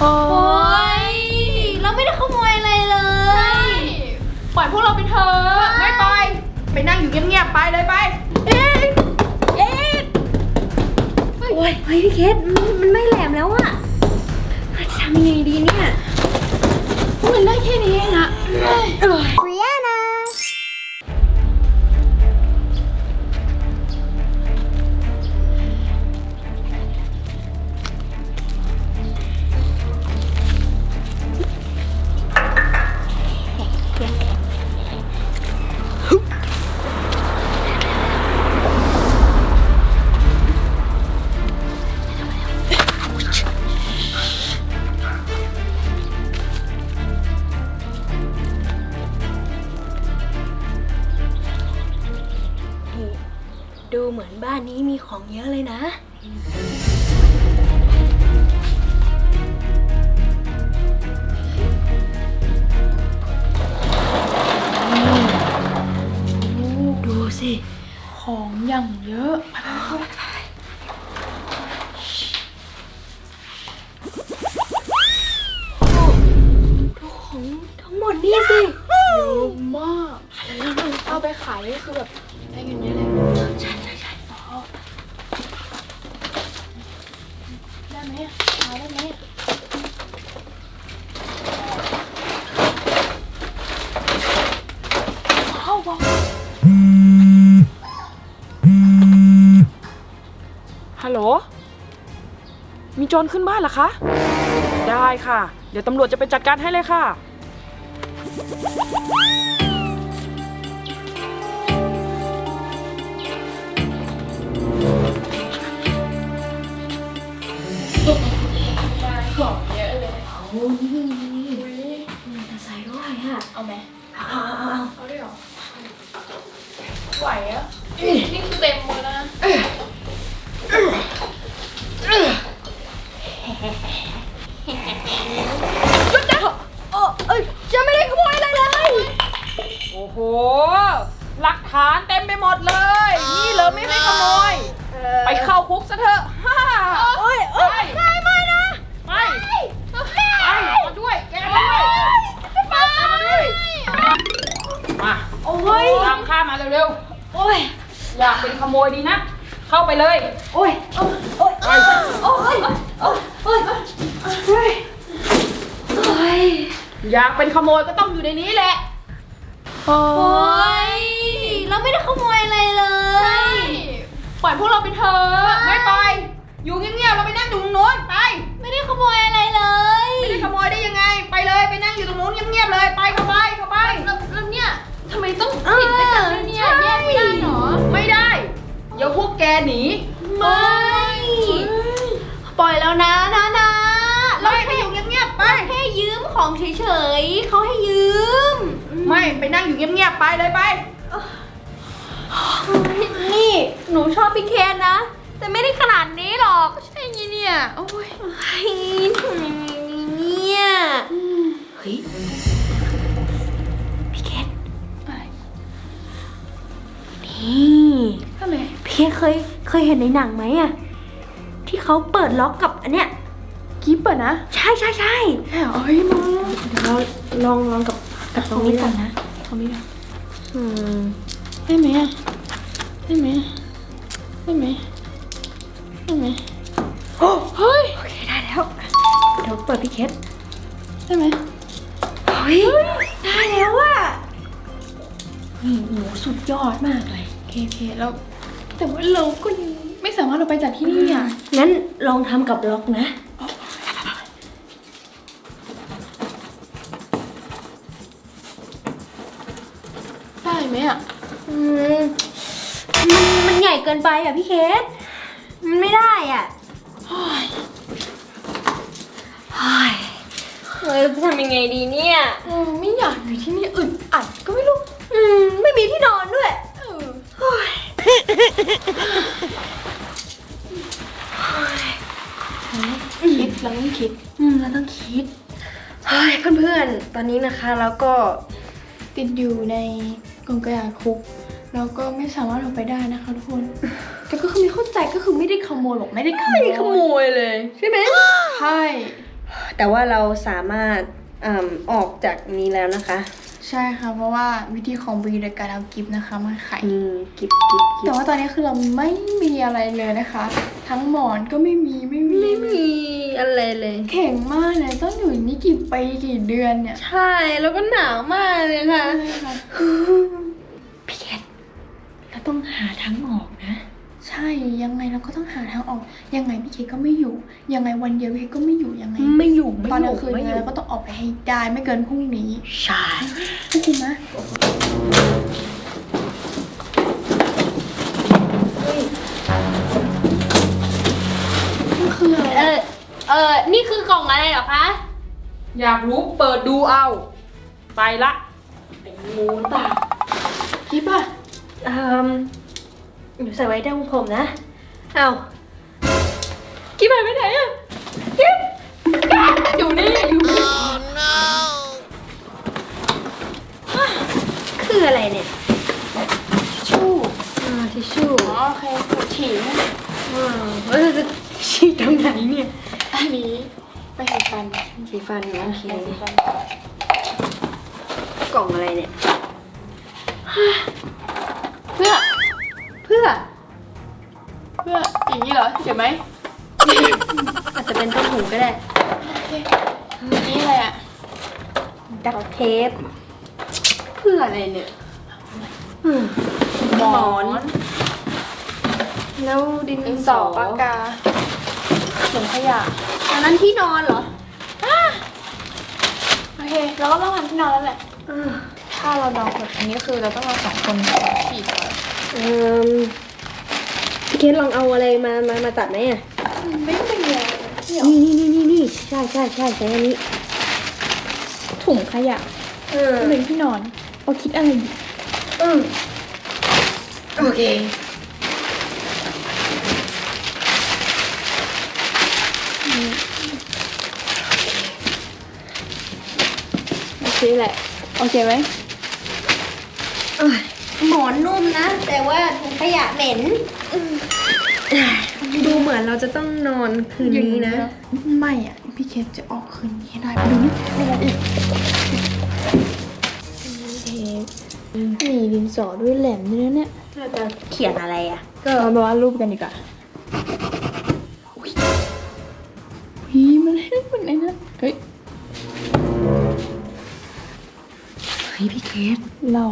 โอ้โอ้ยเราไม่ได้ขโมยอะไรเลยปล่อยพวกเราไปเถอะไม่ไป ไปนั่งอยู่เงียบๆไปเลยไป เอ๊ะเอ๊ะโอ้ยเฮ้ยพี่เคสมันมันไม่แหลมแล้วอะจะทำยังไงดีเนี่ย มันได้แค่นี้เองอะ ดูเหมือนบ้านนี้มีของเยอะเลยนะ ของอย่างเยอะดูของทั้งหมดนี่สิเยอะมาก เอาไปขายนี่คือแบบได้เงินเยอะเลย มีโจรขึ้นบ้านเหรอคะ ได้ค่ะ เดี๋ยวตำรวจจะไปจัดการให้เลยค่ะโอ้นี่นี่นี่มอเตอร์ไซค์ด้วยอะเอาไหมเอาเอาเอาเอาเอาด้วยเหรอไหวอะนี่คือเต็มมือแล้วนะ อยากเป็นขโมยดีนะ เข้าไปเลย โอ้ย โอ้ยโอ้ยไปโอ้ย โอ้ย โอ้ย โอ้ย โอ้ย อยากเป็นขโมยก็ต้องอยู่ในนี้แหละ โอ้ย แกหนี ไม่ ปล่อยแล้วนะนะนะเราไม่ไปแค่อยู่เงียบๆไป แค่ยืมของเฉยๆเขาให้ยืม ไม่ไปนั่งอยู่เงียบๆไปเลยไป นี่หนูชอบพี่เคนนะ แต่ไม่ได้ขนาดนี้หรอก ใช่ไงเนี่ยโอ้ เคนเคยเคยเห็นในหนังไหมอะที่เขาเปิดล็อกกับอันเนี้ยกิ๊บเปิดนะใช่ใช่ใช่แค่เอ้ยมึงเดี๋ยวเราลองลองกับกับตรงนี้ก่อนนะตรงนี้นะอืมได้ไหมอะได้ไหมอะได้ไหมได้ไหมโอ้เฮ้ยโอเคได้แล้วเดี๋ยวเปิดพี่เคสได้ไหมเฮ้ยได้แล้วอะนี่หนูสุดยอดมากเลยโอเคโอเคแล้ว แต่ว่าเราก็ยังไม่สามารถเราไปจากที่นี่อะ งั้นลองทำกับล็อกนะ ได้ไหมอะ อืมมันมันใหญ่เกินไปอะพี่เคส มันไม่ได้อะเฮ้ยเฮ้ยเฮ้ยจะทำยังไงดีเนี่ย อืมไม่อยากอยู่ที่นี่อึดอัดก็ คิด อืมเราต้องคิดเฮ้ยเพื่อนๆ ตอนนี้นะคะแล้วก็ติดอยู่ในกรงกระดาษคุก แล้วก็ไม่สามารถออกไปได้นะคะทุกคน แต่ก็คือไม่เข้าใจก็คือไม่ได้ขโมยบอกไม่ได้ขโมยไม่ได้ขโมยเลย ใช่ไหม ใช่แต่ว่าเราสามารถอ่าออกจากนี้แล้วนะคะ ใช่ค่ะ เพราะว่าวิธีของบีโดยการเอากิฟต์นะคะมาไขนี่กิบกิบกิแต่บว่าตอนนี้คือเราไม่มีอะไรเลยนะคะ ทั้งหมอนก็ไม่มีไม่มีไม่มี อะไรเลย แข็งมากเลยต้องอยู่นี่กี่ปีกี่เดือนเนี่ยใช่ แล้วก็หนาวมากเลยค่ะใช่ค่ะพี่แคทเราต้องหาทางออกนะ ใช่ยังไงเราก็ต้องหาทางออก ยังไงพี่เคก็ไม่อยู่ ยังไงวันเดียวพี่เคก็ไม่อยู่ยังไงไม่อยู่ไม่ตอนอกลายู่งคืนไม่อเนี่ยยู่เราก็ต้องออกไปให้ได้ไม่เกินพรุ่งนี้ใช่พรุ่งนี้นะ เออนี่คือกล่องอะไรเหรอคะ อยากรู้เปิดดูเอา ไปละไอ้งูตากิฟต์อะอืมหนูใส่ไว้ดั้งผมนะ เอากิ๊บหายไปไหนอะกิ๊บอยู่นี่อยู่นี่คืออะไรเนี่ยชู่อ่าทิชชู่อ๋อโอเคปวดฉี่อ่าเออจะฉีดตรงไหนเนี่ย อันนี้ไปเห็นฟันสีฟันโอเคไปเห็นฟันกล่องอะไรเนี่ย เพื่อ เพื่อ เพื่ออย่างนี้เหรอเจ็บไหมอาจจะเป็นต้นหูก็ได้โอเคอันนี้อะไรอะดักเทป เพื่ออะไรเนี่ยอืมหมอน แล้วดินดินสอปากกาถุ งขยะอันนั้นที่นอนเหรอโอเค เราก็ต้องทำที่นอนแล้วแหละอ่าถ้าเรานอนแบบนี้คือเราต้องนอนสองคนฉีดก่อนเอ่มพี่เคสลองเอาอะไรมามามาตัดไหมอะไม่เป็นไรนี่นี่นี่นี่นี่ใช่ใช่ใช่ใช่อันนี้ถุงขยะเออเป็นที่นอนเราคิดอะไรอยู่อืมโอเค โอเคแหละ โอเคไหมเอ้ยหมอนนุ่มนะ แต่ว่าถุงขยะเหม็น ดูเหมือนเราจะต้องนอนคืนนี้นะ ไม่อะ พี่เคสจะออกคืนนี้ให้ได้ไปดูนี่มีอะไรอีกเทปมีดินสอด้วยแหลมด้วยนะเนี่ยเราจะเขียนอะไรอะ ก็เรามาว่าดรูปกันดีกว่า สเรา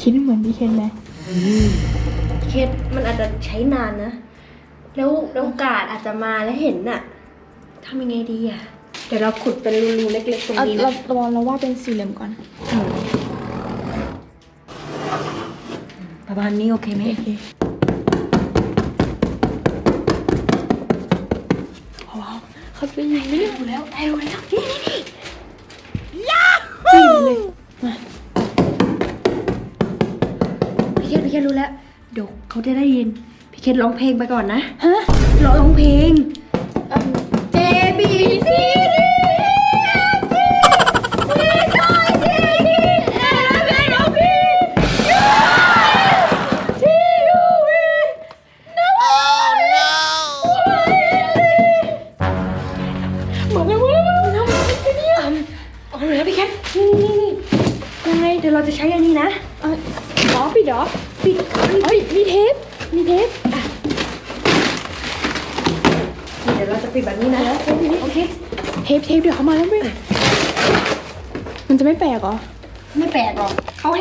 คิดเหมือนพี่เคนไหมพี่เคสมันอาจจะใช้นานนะ แล้วแล้วกาดอาจจะมาแล้วเห็นน่ะทำยังไงดีอะ เดี๋ยวเราขุดเป็นรูๆเล็กๆตรงเอานี้เรานะเราเราว่าดเป็นสี่เหลี่ยมก่อนประมาณนี้โอเคไหมโอเคว้าวเขาจะยิงไม่ได้ดูแล้วได้ดูแล้วนี่นี่นี่ยาฮูเลยมา พี่เคสพี่เคสรู้แล้ว เดี๋ยวเขาจะได้ยิน พี่เคสร้องเพลงไปก่อนนะ ฮะร้องเพลง เจบีซี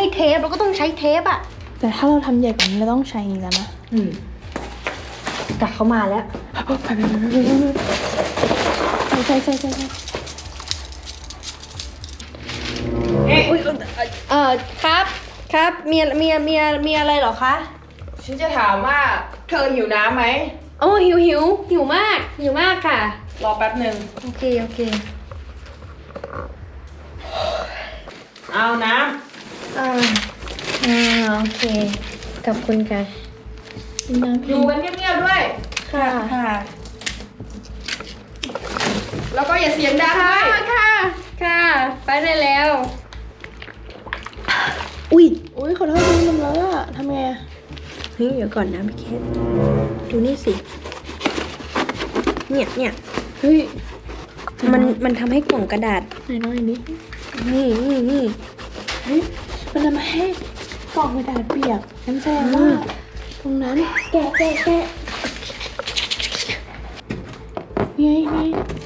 ให้เทปเราก็ต้องใช้เทปอะแต่ถ้าเราทำใหญ่กว่านี้เราต้องใช้อย่างนี้แล้วนะอืมแต่เขามาแล้วใช่ใช่ใช่ใช่อุ้ยเออครับครับมีมีมีมีอะไรเหรอคะฉันจะถามว่าเธอหิวน้ำไหมโอ้หิวหิวหิวมากหิวมากค่ะ รอแป๊บหนึ่งโอเคโอเค เอาน้ อ่าอ่าโอเคขอบคุณค่ะน้ำำอยู่กันเงียบๆด้วย ค่ะค่ะ แล้วก็อย่าเสียงดังด้วยค่ะ ค่ะ ไปได้แล้ว อุ้ยอุ้ยขอโทษทีมันเลอะอะทำไงอะเฮ้ยเดี๋ยวก่อนนะพี่เคสดูนี่สิ เนี่ยเนี่ยเฮ้ยมันมันทำให้กล่องกระดาษ ไหนน้อยนิดนี่นี่นี่ มันทำให้กล่องกระดาษเปียกนั่นแสดงว่าตรงนั้นแกะแกะแกะนี่ไงนี่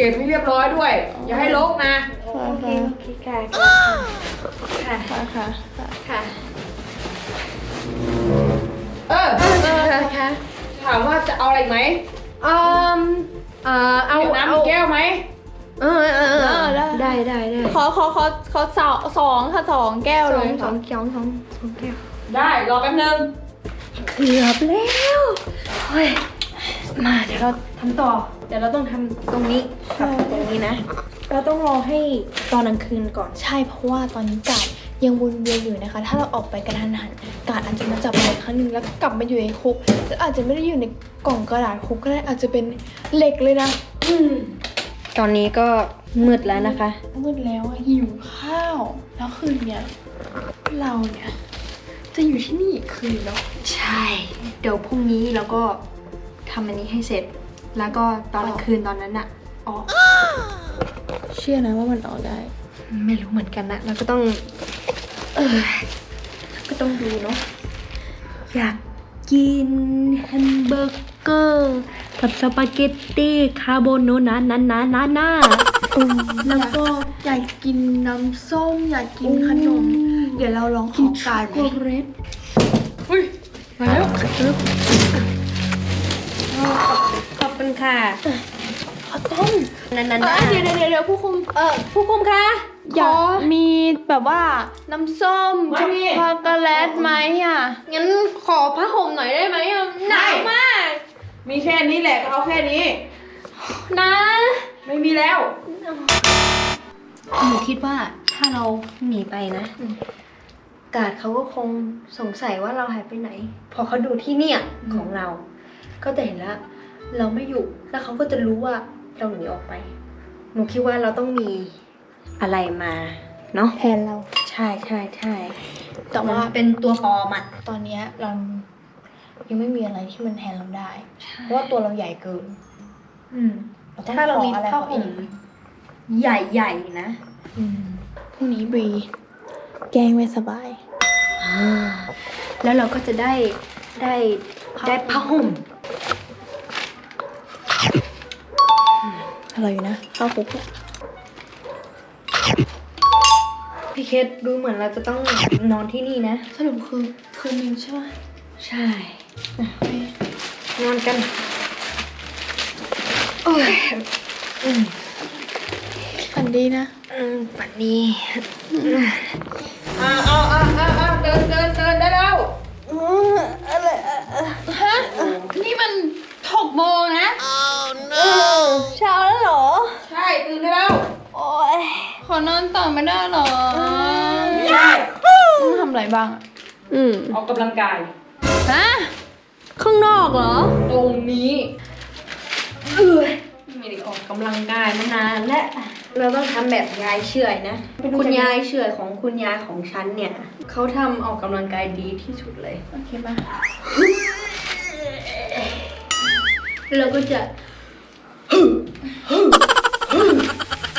เก็บให้เรียบร้อยด้วย อย่าให้รกนะโอเคโอเคค่ะค่ะค่ะค่ะค่ะเออค่ะถามว่าจะเอาอะไรอีกไหมเอ่อเอ่อเอาเดี๋ยวน้ำเอาอีกแก้วไหมเออเออเออได้ได้ได้ขอขอขอขอสองสองค่ะสองแก้วสเลองยสอค่ะงสองสองสองแก้วได้รอแป๊บนึงเกือบแล้วเฮ้ย มาเดี๋ยวเราทำต่อเดี๋ยวเราต้องทำตรงนี้กับตรงนี้นะ เราต้องรอให้ตอนกลางคืนก่อน ใช่เพราะว่าตอนนี้กาดยังวนเวียนอยู่นะคะ ถ้าเราออกไปกระทันหันกาดอาจจะมาจับเราอีกครั้งหนึ่งแล้วก็กลับมาอยู่ในคุกแล้วอาจจะไม่ได้อยู่ในกล่องกระดาษคุกก็ได้อาจจะเป็นเหล็กเลยนะตอนนี้ก็มืดแล้วนะคะ มืดแล้วอะหิวข้าว แล้วคืนเนี้ยเราเนี่ยจะอยู่ที่นี่อีกคืนเนาะ ใช่ เดี๋ยวพรุ่งนี้เราก็ ทำอันนี้ให้เสร็จ แล้วก็ตอนกลางคืนตอนนั้นอะออก เชื่อนะว่ามันออกได้ ไม่รู้เหมือนกันนะเราก็ต้องเออก็ต้องดูเนาะอยากกินแฮมเบอร์เกอร์กับสปาเกตตี้คาโบโนนานานานานาแล้วก็อยากกินน้ำส้ม อยากกินขนม เดี๋ยวเราลองของกาดไหมเรดมาแล้วขอบคุณ ค่ะข้าวต้มนันนันเอ้ยเดี๋ยวเดี๋ยวเดี๋ยวผู้คุมเออผู้คุมคะอยากมีแบบว่าน้ำส้มไม่มีช็อกโกแลตไหมอะ งั้นขอผ้าห่มหน่อยได้ไหมอะหนาวมาก มีแค่นี้แหละก็เอาแค่นี้ นะ ไม่มีแล้วหนูคิดว่าถ้าเราหนีไปนะ กาดเขาก็คงสงสัยว่าเราหายไปไหน พอเขาดูที่เนี่ยของเรา ก็จะเห็นแล้ว เราไม่อยู่แล้วเขาก็จะรู้ว่าเราหนีออกไป หนูคิดว่าเราต้องมีอะไรมาเนาะแทนเรา ใช่ใช่ใช่แต่ว่ามันเป็นตัวปลอมอะตอนเนี้ยเรายังไม่มีอะไรที่มันแทนเราได้ เพราะว่าตัวเราใหญ่เกินอืมต้องถ้าเรามีขออะไรผ้าเขาห่มอีกใหญ่ๆนะอืมพรุ่งนี้บรีแกล้งไม่สบาย แล้วเราก็จะได้ได้ได้ผ้าห่ม อร่อยอยู่นะข้าวคลุกอะพี่เคสดูเหมือนเราจะต้องนอนที่นี่นะ สรุปคือคืนนึงใช่ไหมใช่นอนกันโอ้ยอืมฝันดีนะอืมปันนี้อ่าเอาเอาเอาเอาเดินเดินเดินได้แล้วฮะนี่มันหกโมงนะเช้าแล้วเหรอ ใช่ตื่นได้แล้ว โอ้ยขอนอนต่อไม่ได้เหรอใช่ต้องทำอะไรบ้างอะอืมออกกำลังกาย ฮะข้างนอกเหรอ ตรงนี้เออไม่ได้ออกกำลังกายมานานและเราต้องทำแบบยายเฉอยนะ คุณยายเฉอยของคุณยายของฉันเนี่ยเขาทำออกกำลังกายดีที่สุดเลย โอเคป่ะเราก็จะ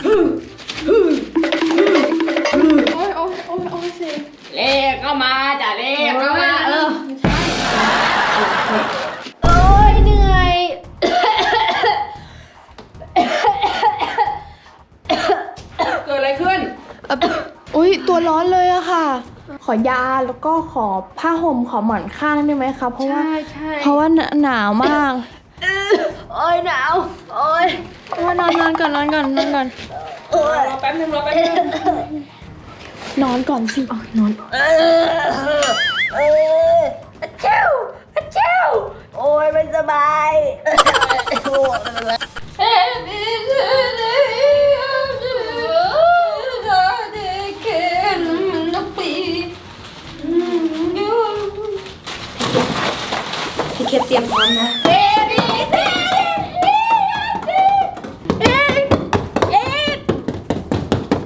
โอ้ยโอ้ยโอ้ยโอ้ยสิเลขเข้ามาจ้ะเลขเข้ามาเออโอ้ยเหนื่อย เกิดอะไรขึ้นเอ่ออุ้ยตัวร้อนเลยอะค่ะ ขอยาแล้วก็ขอผ้าห่มขอหมอนข้างได้ไหมคะเพราะว่า ใช่ใช่เพราะว่าหนาหนาวมาก โอ้ยหนาว โอ้ยว่านอนนอนก่อนนอนก่อนนอนก่อนโอ้ย รอแป๊บนึงรอแป๊บนึงนอนก่อนสินอนเออเอออะเจ้าอะเจ้าโอ้ยไม่สบายพี่เคสเตรียมพร้อมนะ A B C D E F G H I J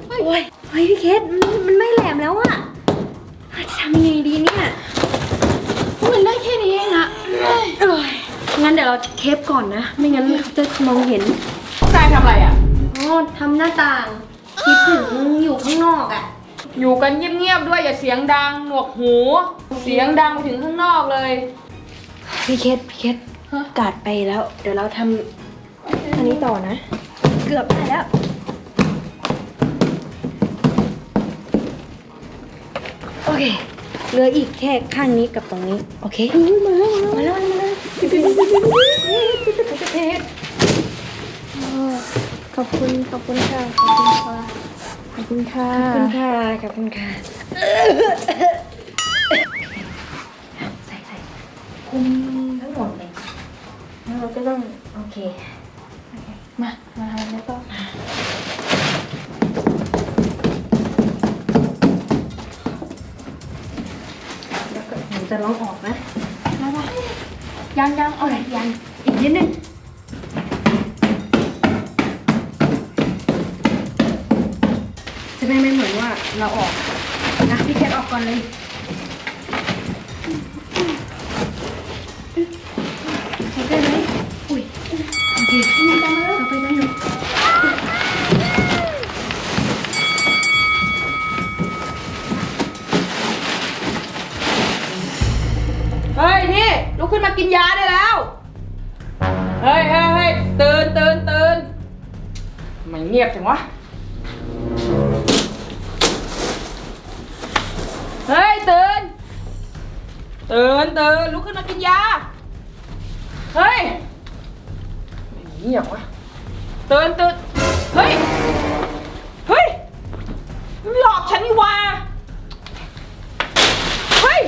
โอ้ยเฮ้ยพี่เคสมันมันไม่แหลมแล้วอะจะทำยังไงดีเนี่ย มันได้แค่นี้เองอะ เอ้ยงั้นเดี๋ยวเราเคปก่อนนะ ไม่งั้นเขาจะมองเห็นนายทำอะไรอะ อ๋อทำหน้าต่าง คิดถึงอยู่ข้างนอกอะอยู่กันเงียบๆด้วยอย่าเสียงดังหนวกหู เสียงดังไปถึงข้างนอกเลย พี่เคสพี่เคสกาดไปแล้ว เดี๋ยวเราทำอันนี้ต่อนะ เกือบได้แล้ว โอเค เหลืออีกแค่ข้างนี้กับตรงนี้ โอเค มาแล้วมาแล้วมาแล้ว ขอบคุณ ขอบคุณค่ะ ขอบคุณค่ะ ขอบคุณค่ะ ขอบคุณค่ะ ขอบคุณค่ะใส่ใส่คุมทั้งหมดเลยแล้วเราก็ต้อง โอเค มา มาทำอะไรต่อแล้วก็หนูจะลองออกนะมาปะยังยังเอาไหนยังอีกนิดนึง เราออกนะพี่แคทออกก่อนเลยโอเคไหมอุ้ยโอเคเราไปได้เลยเฮ้ยนี่ลุกขึ้นมากินยาได้แล้ว เฮ้ยเฮ้ยเฮ้ยตื่นตื่นตื่นทำไม่เงียบจังวะ ตื่นตื่นลุกขึ้นมากินยา เฮ้ยไม่เงียบวะตื่นตื่นเฮ้ย เฮ้ยมันหลอกฉันนี่หว่าเฮ้ย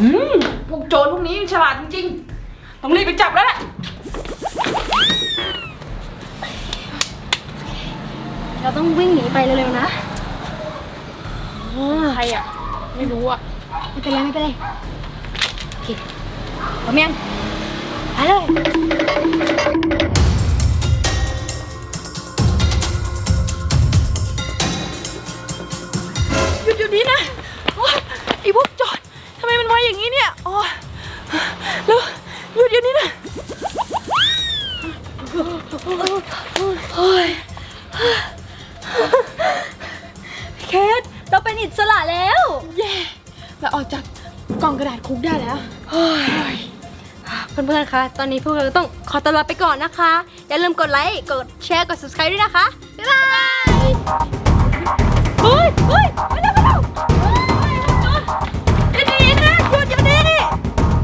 อืมพวกโจรพวกนี้ฉลาดจริงๆ ต้องรีบไปจับแล้วแหละ เราต้องวิ่งหนีไปเร็วๆนะ ใครอะ ไม่รู้อะ ไม่เป็นไรไม่เป็นไรโอเคพร้อมยังไปเลยหยุดอยู่นี้นะโอ๊ยไอ้พวกโจรทำไมมันมาอย่างนี้เนี่ยโอ้ยแล้วหยุดอยู่นี้นะโอ้ย นๆคะ ตอนนี้พวกเราต้องขอตัวลาไปก่อนนะคะ อย่าลืมกดไลค์ กดแชร์ กด subscribe ด้วยนะคะ บ๊ายบายเฮ้ยเฮ้ย